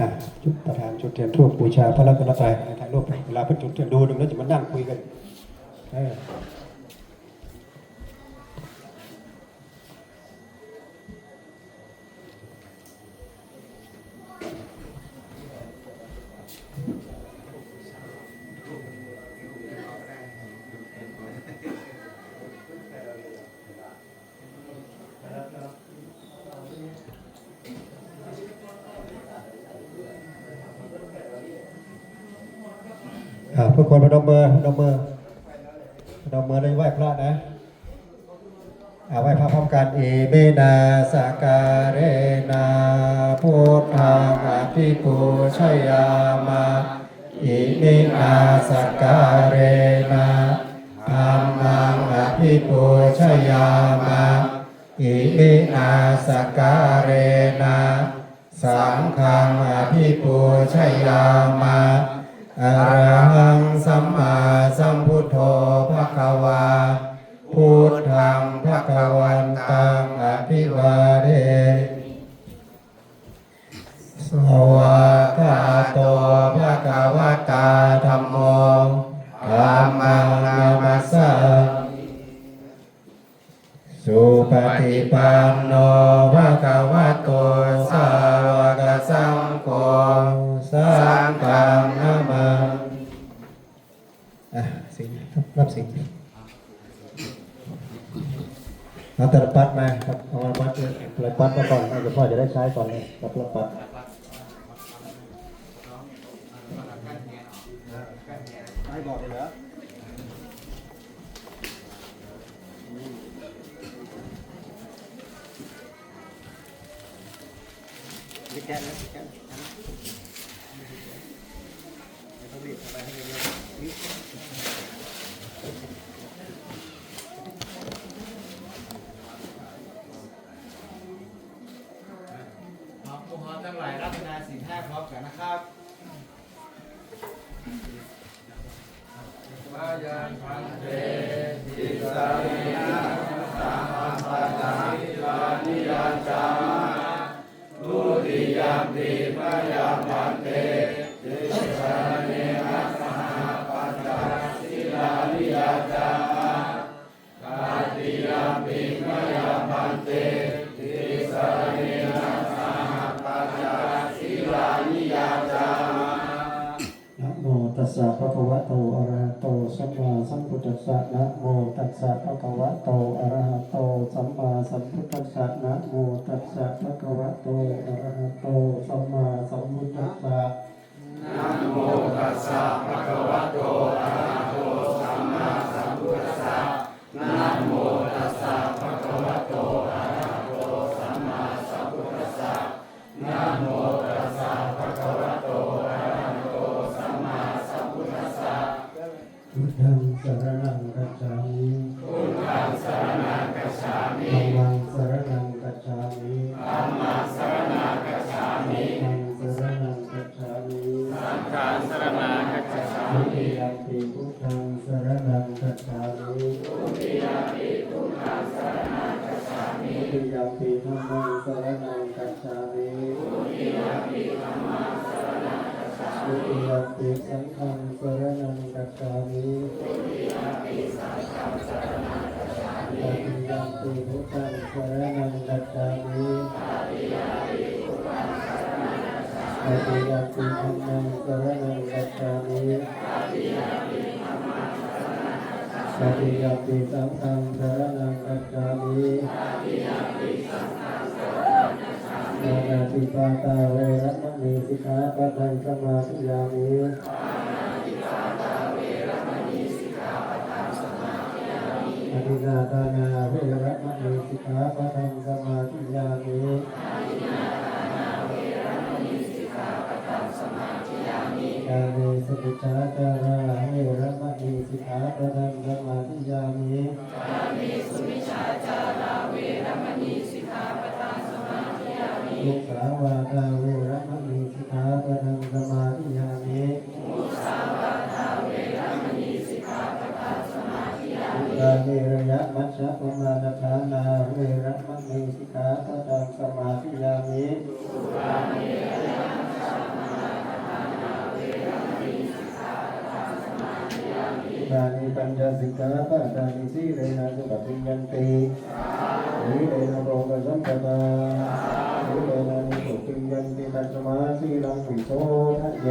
อะจุดประธานจุดเทียนทูบบูชาพระรัตนตรัยถ่ายรูปเวลาพระจุดเทียนดูหนึ่งแล้วจะมานั่งคุยกัน ทุกคนพนมมือพนมมือพนมมือเลยไหว้พระนะอ่าไหว้พระพร้อมกันเอเมนาสกการเรนาพุทธังอภิปูชยามาอิมินาสกการเรนาธรรมังอภิปูชยามาอิมินาสกการเรนาสังฆังอภิปูชยามาอะระ ภิวาเทสวากาโตภะคะวะตาธัมโมธัมมังนามัสสาสุปฏิปันโนภะคะวะโตสาวกสังโฆสังฆนามาอะสิ่งรับสิ่ง เอาตะปัดมาครับเอามาปัดเลยปัดมาก่อนเดี๋ยวพ่อจะได้ใช้ก่อนเลยกับตะปัดไม่บอกเลยเหรอไม่แก้นะไม่แก้นะไม่ต้องรีบทำไปให้เร็วๆนี่ ขอผู้ฮอ ทั้งหลายรัตนาสินห้าพร้อมกันนะครับวายังพันเตติสารินาสามัปะตานิลานิยาจาทุติยามปีมะยาพันเต ภะคะวะโตอะระหะโตสัมมาสัมพุทธัสสะนะโมตัสสะภะคะวะโตอะระหะโตสัมมาสัมพุทธัสสะนะโมตัสสะภะคะวะโตอะระหะโตสัมมาสัมพุทธัสสะนะ สังฆังสรณังกัจฉาทุมิติยัมปิพุทธังสรณังกัจฉามิทุติยมปิพุทธังสรณังกัจฉามิทุติยัมปิธัมมังสรณังกัจฉามิทุติยมปิธัมมังสรณังกัจฉามิทุติยัมปิสังฆังสรณังกัจฉามิทุติยมปิสังฆังสรณังกัจฉามิตติยัมปิพุทธังสรณังกัจฉามิตติยัมปิ ธัมมังสรณังกัจฉามิตติยัมปิสังฆังสรณัง กัจฉามินานาติปาตาเวรมณีสิกขาปะทังสมาธิยามิอธินาทานาเวรมณีสิกขาปะทังสมาธิยามิกาเมสุปิชาจาราเวรมณีสิกขาปะทังสมาธิยามิมุสาวาทาเวรมณีสิกขาปะทังสมาธิยามิมุสาวาทาเวรมณีสิกขาปะทังสมาธิยามิกาเมระยะมัชฌะปมาณฐานาเวรมณีสิกขาปะทังสมาธิยามิ ม นานิปัญญสิกขาปะทานิสีเลนะสุปฏิยันติสีเลนะโรกสัมปทาสีเลนะนิสุติยันติตัสมาสีลังวิโสทะเย